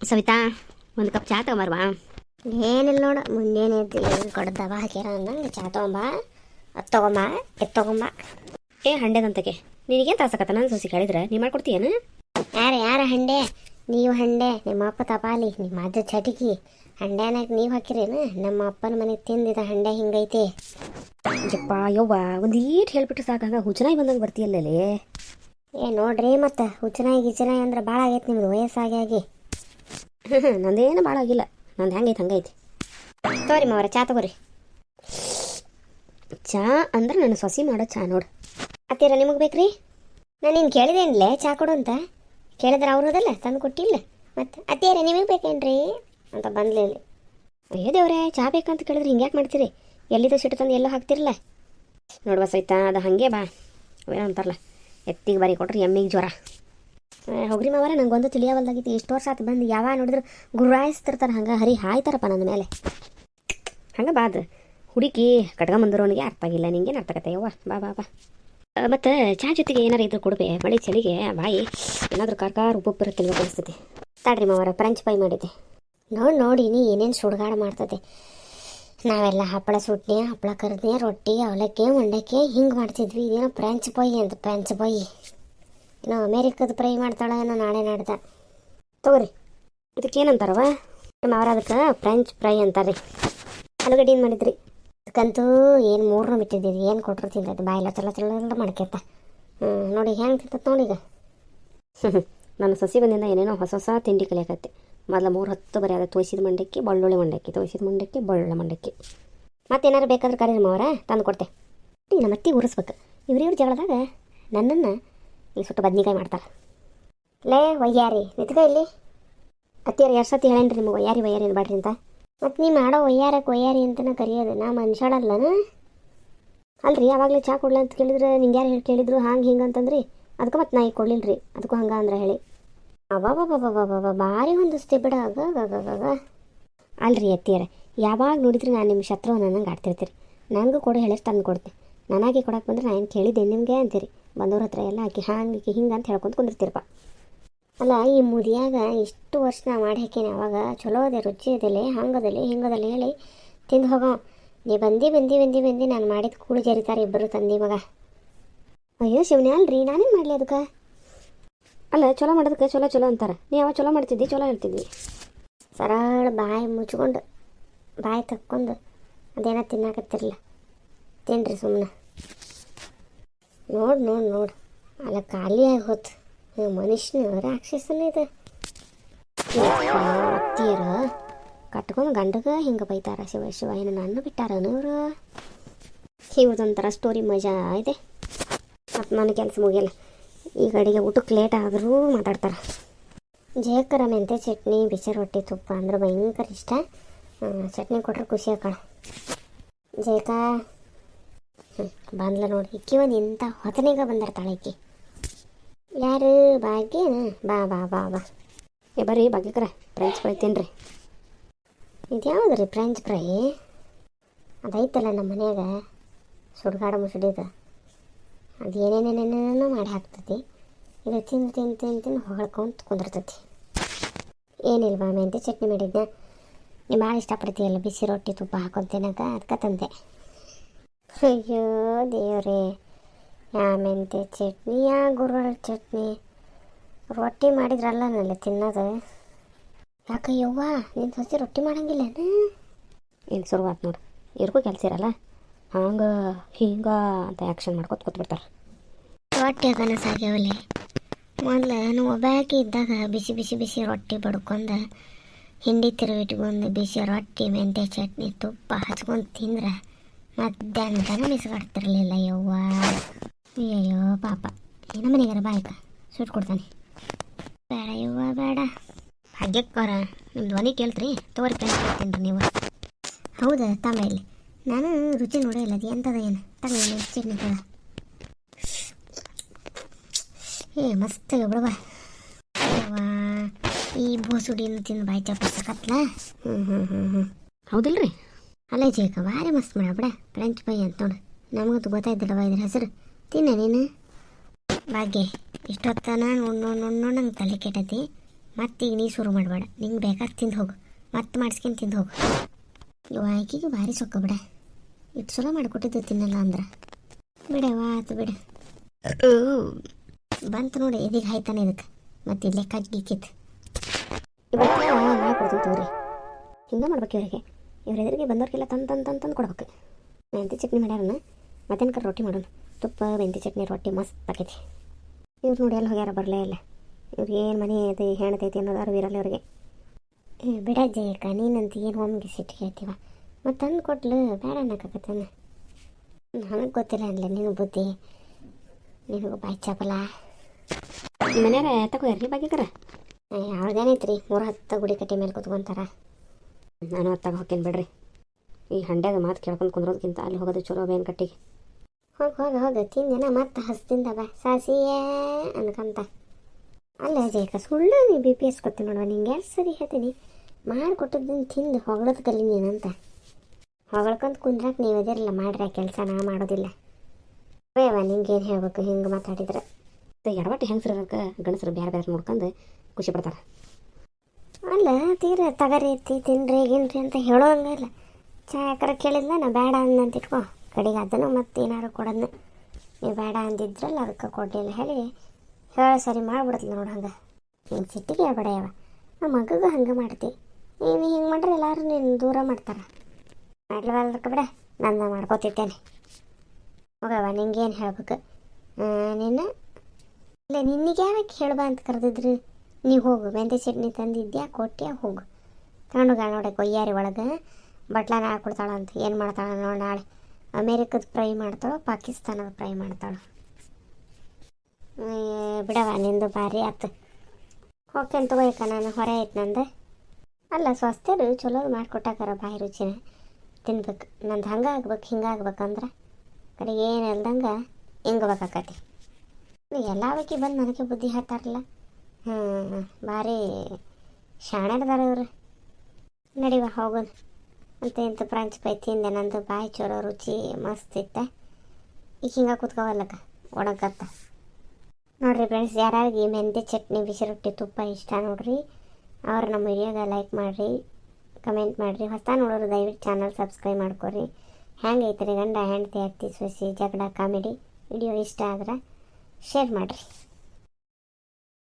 ಸವಿತಾ ಒಂದು ಕಪ್ ಚಾ ತಗೊಂಬರ್ವಾ? ಏನಿಲ್ಲ ನೋಡು ಮುಂಜಾನೆ ಎದ್ದು ಏನು ಕೊಡ್ದವ ಹಾಕ್ಯಾರ ಅಂದಂಗೆ ಚಾ ತಗೊಂಬ. ಅದು ತಗೊಂಬ ಎತ್ತು ತಗೊಂಬ. ಏ ಹಂಡೆದಂತಗೆ ನಿನಗೇನು ತಾಸಕತ್ತ ನಾನು ಸೊಸಿ ಕೇಳಿದ್ರೆ ನೀ ಮಾಡ್ಕೊಡ್ತೀಯೇನು? ಯಾರ ಯಾರ ಹಂಡೆ? ನೀವು ಹಂಡೆ ನಿಮ್ಮ ಅಪ್ಪ ತಪಾಲಿ ನಿಮ್ಮ ಅಜ್ಜ ಚಟಿಕಿ. ಹಂಡ್ಯಾನಾಗ ನೀವು ಹಾಕಿರೇನು? ನಮ್ಮ ಅಪ್ಪನ ಮನೆಗೆ ತಿಂದಿದ ಹಂಡೆ ಹಿಂಗೈತೆ. ಯಪ್ಪ ಯವ್ವ ಒಂದು ಈಟ್ ಹೇಳ್ಬಿಟ್ಟು ಸಾಕಾಗ ಹುಚ್ಚನಾಗಿ ಬಂದಂಗೆ ಬರ್ತೀಯಲ್ಲೇ ಏ ನೋಡ್ರಿ ಮತ್ತೆ ಹುಚ್ಚನಾಯಿ ಗಿಚ್ಚನಾಯಿ ಅಂದ್ರೆ ಭಾಳ ಆಗೈತೆ ನಿಮ್ದು ವಯಸ್ಸಾಗಿ ಆಗಿ. ನಂದೇನು ಭಾಳ ಆಗಿಲ್ಲ ನಂದು ಹೆಂಗೈತೆ ಹಂಗೈತಿ. ತೋರಿ ಮಾವರ, ಚಾ ತಗೋರಿ. ಚಾ ಅಂದ್ರೆ ನನ್ನ ಸೊಸಿ ಮಾಡೋ ಚಾ ನೋಡು. ಅತ್ತೀರ ನಿಮಗೆ ಬೇಕ್ರಿ? ನಾನು ನಿನ್ನ ಕೇಳಿದೇನ್ಲೇ ಚಾ ಕೊಡು ಅಂತ. ಕೇಳಿದ್ರೆ ಅವ್ರು ಅದಲ್ಲ ತಂದು ಕೊಟ್ಟಿಲ್ಲ. ಮತ್ತೆ ಅತ್ತೀರ ನಿಮಗೆ ಬೇಕೇನ್ರಿ? ಅಂತ ಬಂದ್ಲೇ ಅಯ್ಯೋ ದೇವ್ರೆ, ಚಾ ಬೇಕಂತ ಕೇಳಿದ್ರೆ ಹಿಂಗೆ ಯಾಕೆ ಮಾಡ್ತೀರಿ? ಎಲ್ಲಿದ್ದು ಸಿಟ್ಟು ತಂದು ಎಲ್ಲೋ ಹಾಕ್ತಿರಲ್ಲ ನೋಡುವ ಸೈತಾ ಅದು ಹಾಗೆ ಬಾ. ಅಂತಾರಲ್ಲ, ಎತ್ತಿಗೆ ಬರಿ ಕೊಟ್ರೆ ಎಮ್ಮಿಗೆ ಜ್ವರ. ಹೋಗ್ರಿ ಮಾವರ ನಂಗೆ ಒಂದು ತಿಳಿಯವಲ್ದಾಗಿತ್ತು. ಇಷ್ಟು ವರ್ಷ ಆತು ಬಂದು ಯಾವಾಗ ನೋಡಿದ್ರು ಗುರಾಯಿಸ್ತಿರ್ತಾರೆ. ಹಂಗೆ ಹರಿ ಹಾಯ್ತಾರಪ್ಪ ನನ್ನ ಮೇಲೆ. ಹಂಗೆ ಬಾದ್ ಹುಡುಕಿ ಕಟ್ಕೊಂಬಂದಿರೋನಿಗೆ ಅರ್ಥ ಆಗಿಲ್ಲ ನಿಂಗೇನು ಅರ್ಥ ಆಗತ್ತೆ ಬಾ ಬಾ ಬಾ. ಮತ್ತು ಚಾ ಜೊತೆಗೆ ಏನಾರು ಇದ್ರು ಕೊಡ್ಬೇ. ಮಳೆ ಚಳಿಗೆ, ಬಾಯಿ. ಏನಾದರೂ ಕಾರ್ಕಾರ ಉಪ್ಪು ತಿನ್ಬೇಕು ಅನಿಸ್ತೈತಿ ತಡ್ರಿ ಮಾವರ ಫ್ರೆಂಚ್ ಪೈ ಮಾಡಿದ್ದೆ. ನೋಡಿ ನೋಡಿ, ನೀ ಏನೇನು ಸುಡ್ಗಾಡ ಮಾಡ್ತದೆ. ನಾವೆಲ್ಲ ಹಪ್ಪಳ ಸುಟ್ನೆ, ಹಪ್ಪಳ ಕರ್ದ್ನಿ, ರೊಟ್ಟಿ, ಅವಲಕ್ಕಿ ಮಂಡಕ್ಕಿ ಹಿಂಗೆ ಮಾಡ್ತಿದ್ವಿ. ಇದೇನೋ ಫ್ರೆಂಚ್ ಪೈ ಅಂತ ಫ್ರೆಂಚ್ ಪೊಯ್ ಏನೋ ಅಮೇರಿಕದ ಫ್ರೈ ಮಾಡ್ತಾಳೆ ಏನೋ ನಾಳೆ ನಾಡ್ದ. ತಗೋರಿ. ಇದಕ್ಕೇನಂತಾರವ ನಮ್ಮ ಅವ್ರ ಅದಕ್ಕೆ ಫ್ರೆಂಚ್ ಫ್ರೈ ಅಂತಾರೆ ಆಲೂಗಡ್ಡೆ ಏನು ಮಾಡಿದ್ರಿ? ಅದಕ್ಕಂತೂ ಏನು ಮೂರನ್ನು ಬಿಟ್ಟಿದ್ದೀರಿ ಏನು ಕೊಟ್ಟರು ತಿಂತೈತೆ ಬಾಯಿಲ್ಲ ತಲ ಚಲ ಮಾಡ್ಕೇತ. ಹ್ಞೂ ನೋಡಿ ಹೆಂಗೆ ತಿಂತ ನೋಡಿ ಈಗ. ನನ್ನ ಸಸಿ ಬಂದಿಂದ ಏನೇನೋ ಹೊಸ ಹೊಸ ತಿಂಡಿ ಕಲಿಯಕತ್ತೆ. ಮೊದಲು ಮೂರು ಹತ್ತು ಬರೀ ಅದ ತೋಸಿದ ಮಂಡಕ್ಕಿ, ಬಳ್ಳುಳ್ಳಿ ಮಂಡಕ್ಕಿ, ತೋಯಿಸಿದ ಮಂಡಕ್ಕಿ, ಬಳ್ಳುಳ್ಳಿ ಮಂಡಕ್ಕಿ. ಮತ್ತೇನಾರು ಬೇಕಾದ್ರೆ ಕರೀರಿ ಮಾವರ ತಂದು ಕೊಡ್ತೆ. ನಮ್ಮ ಅತ್ತಿ ಉರಿಸ್ಬೇಕು ಇವ್ರಿವ್ರ ಇವ್ರ ಜಗಳದಾಗ ನನ್ನನ್ನು ಇಲ್ಲಿ ಸುಟ್ಟು ಬದ್ನಿಕಾಯಿ ಮಾಡ್ತಾರೆ. ಲೇ ಒಯ್ಯಾರಿ ನಿತ್ಕ ಇಲ್ಲಿ? ಅತ್ತಿಯರು ಎರಡು ಸತಿ ಹೇಳೇನ್ರಿ ನಿಮಗೆ ಒಯ್ಯಾರಿ ವಯ್ಯಾರಿ ಅಂತ. ಮತ್ತು ನೀ ಮಾಡೋ ಒಯ್ಯಾರಕ್ಕೆ ಒಯ್ಯಾರಿ ಅಂತನ ಕರೆಯೋದು, ನಾ ಮನುಷ್ಯಳಲ್ಲನ ಅಲ್ರಿ, ಯಾವಾಗಲೂ ಚಾ ಕೊಡ್ಲ ಅಂತ ಕೇಳಿದ್ರೆ ನಿಂಗೆ ಯಾರು ಹೇಳಿ ಕೇಳಿದ್ರು ಹಾಂಗೆ ಹಿಂಗೆ ಅಂತಂದ್ರಿ. ಅದಕ್ಕೆ ಮತ್ತೆ ನಾ ಈಗ ಕೊಡ್ಲಿಲ್ಲ ರೀ ಅದಕ್ಕೂ ಹಂಗೆ ಅಂದ್ರೆ ಹೇಳಿ. ಅಬ್ಬಬ್ಬಬ್ಬಬ್ಬಬ್ಬ ಭಾರಿ ಹೊಂದಿಸ್ತಿ ಬಿಡ ಆಗ ಅಲ್ರಿ ಅತ್ತಿಯರ, ಯಾವಾಗ ನೋಡಿದ್ರೆ ನಾನು ನಿಮ್ಮ ಶತ್ರು ನಂಗೆ ಆಡ್ತಿರ್ತೀರಿ. ನನಗೂ ಕೊಡು ಹೇಳಿದ್ರೆ ತಂದು ಕೊಡ್ತೆ ನನಗೆ ಕೊಡಕ್ಕೆ ಬಂದ್ರೆ ನಾನು ಏನು ಕೇಳಿದ್ದೆ ನಿಮಗೆ ಅಂತೀರಿ. ಬಂದವ್ರ ಹತ್ರ ಎಲ್ಲ ಆಕಿ ಹಂಗೆ ಹಿಂಗೆ ಅಂತ ಹೇಳ್ಕೊಂತ ಕುಂದಿರ್ತೀರಪ್ಪ. ಅಲ್ಲ, ಈ ಮುದಿಯಾಗ ಇಷ್ಟು ವರ್ಷ ನಾ ಮಾಡಿ ಹಾಕೇನಿ ಅವಾಗ? ಚಲೋ ಅದೇ, ರುಚಿ ಅದಲ್ಲೇ ಹಂಗದಲ್ಲಿ ಹಿಂಗದಲ್ಲಿ ಹೇಳಿ ತಿಂದು ಹೋಗೋ ನೀ ಬಂದು ಬಂದು ಬಂದು ಬಂದು, ನಾನು ಮಾಡಿದ ಕೂಳು ಜರಿತಾರೆ ಇಬ್ಬರು ತಂದಿ ಮಗ. ಅಯ್ಯೋ, ಶಿವನೇ ಅಲ್ರಿ ನಾನೇನು ಮಾಡಲಿ ಅದಕ್ಕೆ ಅಲ್ಲ, ಚಲೋ ಮಾಡೋದಕ್ಕೆ ಚಲೋ ಚಲೋ ಅಂತಾರೆ. ನೀ ಅವಾಗ ಚಲೋ ಮಾಡ್ತಿದ್ದಿ, ಚಲೋ ಹೇಳ್ತಿದ್ವಿ ಸರಳ ಬಾಯಿ ಮುಚ್ಕೊಂಡು, ಬಾಯಿ ತಕ್ಕೊಂಡು ಅದೇನೋ ತಿನ್ನಾಕತ್ತಿರಲಿಲ್ಲ. ತಿನ್ರಿ ಸುಮ್ಮನೆ ನೋಡು, ನೋಡಿ ನೋಡಿ. ಅಲ್ಲ ಖಾಲಿಯಾಗಿ ಹೋತು ಮನುಷ್ಯನ ರಾಕ್ಷಸನ ಇದು. ಅತ್ತಿಯರ ಕಟ್ಕೊಂಡು ಗಂಡಗ ಹಿಂಗೆ ಬೈತಾರ ಶಿವ ಶಿವ. ಏನು ನನ್ನ ಬಿಟ್ಟಾರನು ಇವರು ಇವ್ರದೊಂಥರ ಸ್ಟೋರಿ ಮಜಾ ಇದೆ. ಮತ್ತು ನನ್ನ ಕೆಲಸ ಮುಗಿಯಲ್ಲ. ಈಗ ಕಡೆಗೆ ಊಟಕ್ಕೆ ಲೇಟ್ ಆದರೂ ಮಾತಾಡ್ತಾರೆ. ಜೇಕರ ಮೆಂತೆ ಚಟ್ನಿ ಬಿಸಿ ರೊಟ್ಟಿ, ತುಪ್ಪ ಅಂದ್ರೆ ಭಯಂಕರ ಇಷ್ಟ. ಚಟ್ನಿ ಕೊಟ್ರೆ ಖುಷಿ ಆಕಳ. ಜೇಕ ಬಂದ್ಲ ನೋಡಿ ಇಕ್ಕಿ ಒಂದು ಎಂಥ ಹೊತ್ತನೆಗ ಬಂದಿರ್ತಾಳೆ ಇಕ್ಕಿ ಯಾರು? ಭಾಗ್ಯನ ಬಾ ಬಾ ಬಾ ಬಾ. ಏ, ಬರ್ರಿ ಭಾಗ್ಯಕರ ಫ್ರೆಂಚ್ ಫ್ರೈ ತಿನ್ರಿ ಇದು ಯಾವ್ದು ರೀ ಫ್ರೆಂಚ್ ಫ್ರೈ ಅದೈತಲ್ಲ ನಮ್ಮ ಮನೆಯಾಗ, ಸುಡ್ಗಾಡ ಮುಸುಡಿದ. ಅದು ಏನೇನೇನೇನೇನೋ ಮಾಡಿ ಹಾಕ್ತೈತಿ. ಇದು ತಿಂದು ತಿನ್ ತಿಂದು ತಿಂದು ಹೊಳ್ಕೊಂತ ಕುಂದಿರ್ತೈತಿ. ಏನಿಲ್ವಾ ಮೆಂತೆ ಚಟ್ನಿ ಮಾಡಿದ್ದೆ ನೀ ಭಾಳ ಇಷ್ಟಪಡ್ತೀಯಲ್ಲ, ಬಿಸಿ ರೊಟ್ಟಿ ತುಪ್ಪ ಹಾಕೊಂಡು ತಿನ್ನಕ ಅದಕ್ಕೆ ತಂದೆ. ಅಯ್ಯೋ ದೇವ್ರೇ ಯಾ ಮೆಂತೆ ಚಟ್ನಿ ಯಾ ಗುರುಗಳ ಚಟ್ನಿ. ರೊಟ್ಟಿ ಮಾಡಿದ್ರಲ್ಲ ನಲ್ಲಿ ತಿನ್ನೋದು. ಯಾಕಯ್ಯವ್ವ ಯವ್ವ ನಿನ್ನ ಸಸಿ ರೊಟ್ಟಿ ಮಾಡಂಗಿಲ್ಲ ಏನು ಶುರುವಾತ್ ನೋಡು ಇವ್ರಿಗೂ ಕೆಲಸ ಇರಲ್ಲ. ಹಂಗೆ ಹಿಂಗೆ ಅಂತ ಆ್ಯಕ್ಷನ್ ಮಾಡ್ಕೊತ ಕೂತ್ಬಿಡ್ತಾರೆ. ರೊಟ್ಟಿ ಕನಸಾಗ್ಯಾವಲೆ ಮೊದಲು ನಾನು ಒಬ್ಬಾಕಿ ಇದ್ದಾಗ ಬಿಸಿ ಬಿಸಿ ಬಿಸಿ ರೊಟ್ಟಿ ಬಡ್ಕೊಂಡು ಹಿಂಡಿ ತಿರುವಿಟ್ಕೊಂಡು ಬಿಸಿ ರೊಟ್ಟಿ ಮೆಂತ್ಯ ಚಟ್ನಿ ತುಪ್ಪ ಹಚ್ಕೊಂಡು ತಿಂದ್ರೆ ಮಧ್ಯಾಹ್ನ ಮಿಸ್ ಮಿಸ್ಗಾಡ್ತಿರ್ಲಿಲ್ಲ ಯವ್ವ. ಅಯ್ಯಯ್ಯೋ, ಪಾಪ. ಏನ ಮನೆಗಾರ ಬಾಯ್ಕ ಸುಟ್ಟು ಕೊಡ್ತಾನೆ. ಬೇಡ ಯವ್ವ, ಬೇಡ. ಭಾಗ್ಯಕ್ಕವ್ರ ನಿಮ್ಮ ಧ್ವನಿ ಕೇಳ್ತ್ರಿ, ತೋರಿ ಕೇಳ್ತೀನಿ ರೀ ನೀವು. ಹೌದಾ, ತಮ್ಮ ಇಲ್ಲಿ. ನಾನು ರುಚಿ ನೋಡೇ ಇಲ್ಲ, ಅದು ಎಂಥದ ಏನು? ತಗೊಳ್ಳಿ ತಗ ಏ, ಮಸ್ತ್ ಬಿಡವ ಈ ಬೋಸುಡಿನ ತಿಂದು ಬಾಯಿ ಚಾಪಿಸಕತ್ಲ ಹ್ಞೂ ಹ್ಞೂ ಹ್ಞೂ ಹ್ಞೂ ಹೌದಿಲ್ರಿ? ಅಲ್ಲ ಜೇಕ ಭಾರಿ ಮಸ್ತ್ ಮಾಡ ಬಿಡ ಫ್ರೆಂಚ್ ಪೈ ಅಂತ ನೋಡು ನಮಗಂತೂ ಗೊತ್ತಾಯ್ತಿಲ್ಲವ ಇದ್ರ ಹೆಸರು? ತಿನ್ನ ನೀನು. ಭಾಗ್ಯ, ಇಷ್ಟೊತ್ತನ ನೋಡ್ ನೋಡ್ ನಂಗೆ ತಲೆ ಕೆಟ್ಟತಿ. ಮತ್ತೀಗ ನೀ ಶುರು ಮಾಡಬೇಡ. ನಿಂಗೆ ಬೇಕಾದ್ರೆ ತಿಂದು ಹೋಗು. ಮತ್ತೆ ಮಾಡಿಸ್ಕೊಂಡು ತಿಂದು ಹೋಗು. ಇವ ಆಕಿಗೆ ಭಾರಿ ಸೊಕ್ಕ ಬಿಡ. ಇಟ್ಟು ಸಲ ಮಾಡಿಕೊಟ್ಟಿದ್ದು ತಿನ್ನಲ್ಲ ಅಂದ್ರೆ. ಬಿಡವಾ ಆತು ಬಿಡ. ಬಂತು ನೋಡಿ ಇದೀಗ ಆಯ್ತಾನೆ ಇದಕ್ಕೆ. ಮತ್ತೆ ಇಲ್ಲೇ ಕಜ್ಗಿಕ್ಕಿತ್ತು ಇವತ್ತು ಮಾಡ್ಕೊಡ್ತೀನಿ ತೋರಿ ಹಿಂಗೆ ಮಾಡ್ಬೇಕು ಇವರಿಗೆ. ಇವ್ರ ಎದುರಿಗೆ ಬಂದವ್ರಿಗೆಲ್ಲ ತಂದು ತಂದು ತಂದು ಕೊಡ್ಬೇಕು. ಮೆಂತಿ ಚಟ್ನಿ ಮಾಡ್ಯಾರನ್ನ ಮತ್ತೇನು ಕರ್ ರೊಟ್ಟಿ ಮಾಡೋಣ. ತುಪ್ಪ ಮೆಂತಿ ಚಟ್ನಿ ರೊಟ್ಟಿ ಮಸ್ತ್ ಆಕೈತಿ. ಇವ್ರು ನೋಡಿ ಎಲ್ಲ ಹೋಗ್ಯಾರ ಬರಲೇ ಇಲ್ಲ. ಇವ್ರಿಗೆ ಏನು ಮನೆ ಐತಿ ಹೆಣ್ತೈತಿ ಅನ್ನೋದು ಅರಿವು ಇರಲ್ಲ ಇವ್ರಿಗೆ. ಏ, ಬಿಡ ಜಯಕ್ಕ ನೀನಂತ ಏನು ಹೋಮ್ಗೆ ಸಿಟ್ಟು ಕೇಳ್ತೀವ ಮತ್ತು ತಂದು ಕೊಟ್ಲು ಬೇಡ ಅನ್ನಕತ್ತನ ನನಗೆ ಗೊತ್ತಿಲ್ಲ ಅನ್ಲ ನಿನಗೆ ಬುದ್ಧಿ. ನಿನಗೂ ಬಾಯ್ ಚಪಲ. ಮನೆಯವ್ರ ತಗೋ ಇರಲಿ ಯಾರ್ರಿ ಬಾಗಿಕರ ಅವ್ರದ್ದೇನೈತ್ರಿ ಮೂರು ಹತ್ತು ಗುಡಿ ಕಟ್ಟಿ ಮೇಲೆ ಕುತ್ಕೊಂತಾರ. ನಾನು ಹೊತ್ತಾಗ ಹೊಕ್ಕೇನು ಬಿಡ್ರಿ. ಈ ಹಂಡ್ಯಾಗ ಮಾತು ಕೇಳ್ಕೊಂಡು ಕುಂದ್ರೋದಕ್ಕಿಂತ ಅಲ್ಲಿ ಹೋಗೋದು ಚಲೋ ಬೇನ್ ಕಟ್ಟಿಗೆ. ಹೋಗಿ ಹೋಗಿ ಹೋಗಿ ತಿಂದೆನ ಮತ್ತೆ ಹಸ್ತಿಂದ ಬಾ, ಸಾಸಿಯೇ ಅನ್ಕಂತ. ಅಲ್ಲ ಜಯಕ ಸುಳ್ಳು ನೀ ಬಿ ಪಿ ಎಸ್ ಕೊತ್ತೀನಿ ನೋಡುವ, ನಿಂಗೆ ಎರಡು ಸರಿ ಹೇಳ್ತೀನಿ? ಮಾಡಿಕೊಟ್ಟದ್ದನ್ನು ತಿಂದು ಹೊಗಳದ್ ಕಲಿ ನೀನಂತ. ಹೊಗಳ್ಕೊಂತ ಕುಂದ್ರಾಕ ನೀವು ಅದಿರಲ್ಲ ಮಾಡ್ರಿ ಆ ಕೆಲಸ ನಾ ಮಾಡೋದಿಲ್ಲ ಅಯ್ಯವ ನಿಂಗೇನು ಹೇಳ್ಬೇಕು, ಹಿಂಗೆ ಮಾತಾಡಿದ್ರೆ. ಎಡವಟ್ಟು ಹೆಂಗಸ್ರಕ್ಕೆ ಗಂಡಸರು ಬೇರೆ ಬೇರೆ ನೋಡ್ಕೊಂಡು ಖುಷಿ ಪಡ್ತಾರೆ. ಅಲ್ಲ ತೀರ ತಗರಿ ಎತ್ತಿ ತಿನ್ರಿ ಗಿನ್ರಿ ಅಂತ ಹೇಳೋಂಗಲ್ಲ ಚಾ ಯಾಕಾರ ಕೇಳಿದ್ಲ ನಾ ಬೇಡ ಅಂದಂತ ಇಟ್ಕೋ. ಕಡೆಗೆ ಅದನ್ನು ಮತ್ತೆ ಏನಾರು ಕೊಡೋದ್ನ. ನೀವು ಬೇಡ ಅಂದಿದ್ರಲ್ಲ ಅದಕ್ಕೆ ಕೊಡಲಿಲ್ಲ. ಹೇಳಿ ಹೇಳ ಸರಿ ಮಾಡಿಬಿಡ್ತು ನೋಡು ಹಂಗೆ. ನಿನ್ನ ಸಿಟ್ಟಿಗೆ ಹೇಳ್ಬೇಡ ಯಾವ ನಮ್ಮ ಮಗಗೂ ಹಂಗೆ ಮಾಡ್ತಿ. ನೀನು ಹಿಂಗೆ ಮಾಡ್ರೆ ಎಲ್ಲರೂ ನೀನು ದೂರ ಮಾಡ್ತಾರೆ. ಮಾಡ್ಲಿವಲ್ದಕ್ಕೆ ಬಿಡ ನನ್ನ ಮಾಡ್ಕೋತಿದ್ದೇನೆ ಹೋಗವ ನಿಂಗೇನು ಹೇಳ್ಬೇಕು? ಆ, ನಿನ್ನ ಇಲ್ಲ ನಿನಗೆ ಯಾವಾಗ ಹೇಳ್ಬಾ ಅಂತ ಕರೆದಿದ್ರು? ನೀವು ಹೋಗು, ಮೆಂತೆ ಚಟ್ನಿ ತಂದಿದ್ಯಾ ಕೊಟ್ಟಿಯಾ ಹೋಗು. ತಗೊಂಡೋಗ ನೋಡಿ ಕೊಯ್ಯಾರಿ ಒಳಗೆ, ಬಟ್ಲ ನಾಳೆ ಕೊಡ್ತಾಳೆ ಅಂತ ಏನು ಮಾಡ್ತಾಳ ನೋಡಿ ನಾಳೆ. ಅಮೇರಿಕದ ಫ್ರೈ ಮಾಡ್ತಾಳೋ, ಪಾಕಿಸ್ತಾನದ ಫ್ರೈ ಮಾಡ್ತಾಳೋ. ಬಿಡವ ನಿಂದು ಭಾರಿ ಆತು. ಹೋಗ್ತೇನೆ ತಗೋಯ್ಕ ನಾನು ಹೊರ ಆಯ್ತು ನಂದು. ಅಲ್ಲ, ಸ್ವಸ್ಥರು ಚಲೋ ಮಾಡಿಕೊಟ್ಟಾಕಾರ ಬಾಯಿ ರುಚಿನ. ತಿನ್ಬೇಕು, ನಂದು ಹಂಗೆ ಆಗ್ಬೇಕು, ಹಿಂಗೆ ಆಗ್ಬೇಕಂದ್ರೆ ಕಡೆಗೆ ಏನು ಇಲ್ದಂಗೆ ಹಿಂಗೆ ಬೇಕಾಕತಿ ಎಲ್ಲ ಬಂದು ನನಗೆ ಬುದ್ಧಿ ಹೇಳ್ತಾರಲ್ಲ ಹ್ಞೂ ಭಾರಿ ಶಾಣೆದಾರ ಇವರು. ನಡಿವ ಹೋಗೋದು ಅಂತ ಇಂಥ ಫ್ರೆಂಚ್ ಪೈ ತಿಂದೆ ನಂದು ಬಾಯಿ ಚಲೋ ರುಚಿ ಮಸ್ತ್ ಇತ್ತ. ಈಗ ಹಿಂಗೆ ಕೂತ್ಕೋವಲ್ಲಕ್ಕ, ಒಣಗತ್ತ. ನೋಡ್ರಿ ಫ್ರೆಂಡ್ಸ್ ಯಾರ್ಯಾರಿಗೆ ಈ ಮೆಂತೆ ಚಟ್ನಿ ಬಿಸಿ ರೊಟ್ಟಿ ತುಪ್ಪ ಇಷ್ಟ ನೋಡ್ರಿ, ಅವ್ರು ನಮ್ಮ ವಿಡಿಯೋಗೆ ಲೈಕ್ ಮಾಡಿರಿ ಕಮೆಂಟ್ ಮಾಡಿರಿ. ಹೊಸ ನೋಡೋರು ದಯವಿಟ್ಟು ಚಾನಲ್ ಸಬ್ಸ್ಕ್ರೈಬ್ ಮಾಡ್ಕೊರಿ. ಹೆಂಗೆ ಐತ್ರಿ ಗಂಡ, ಹೆಂಡತಿ, ಅತ್ತಿ, ಸೊಸಿ ಜಗಳ ಕಾಮಿಡಿ, ವಿಡಿಯೋ ಇಷ್ಟ ಆದ್ರೆ ಶೇರ್ ಮಾಡಿರಿ.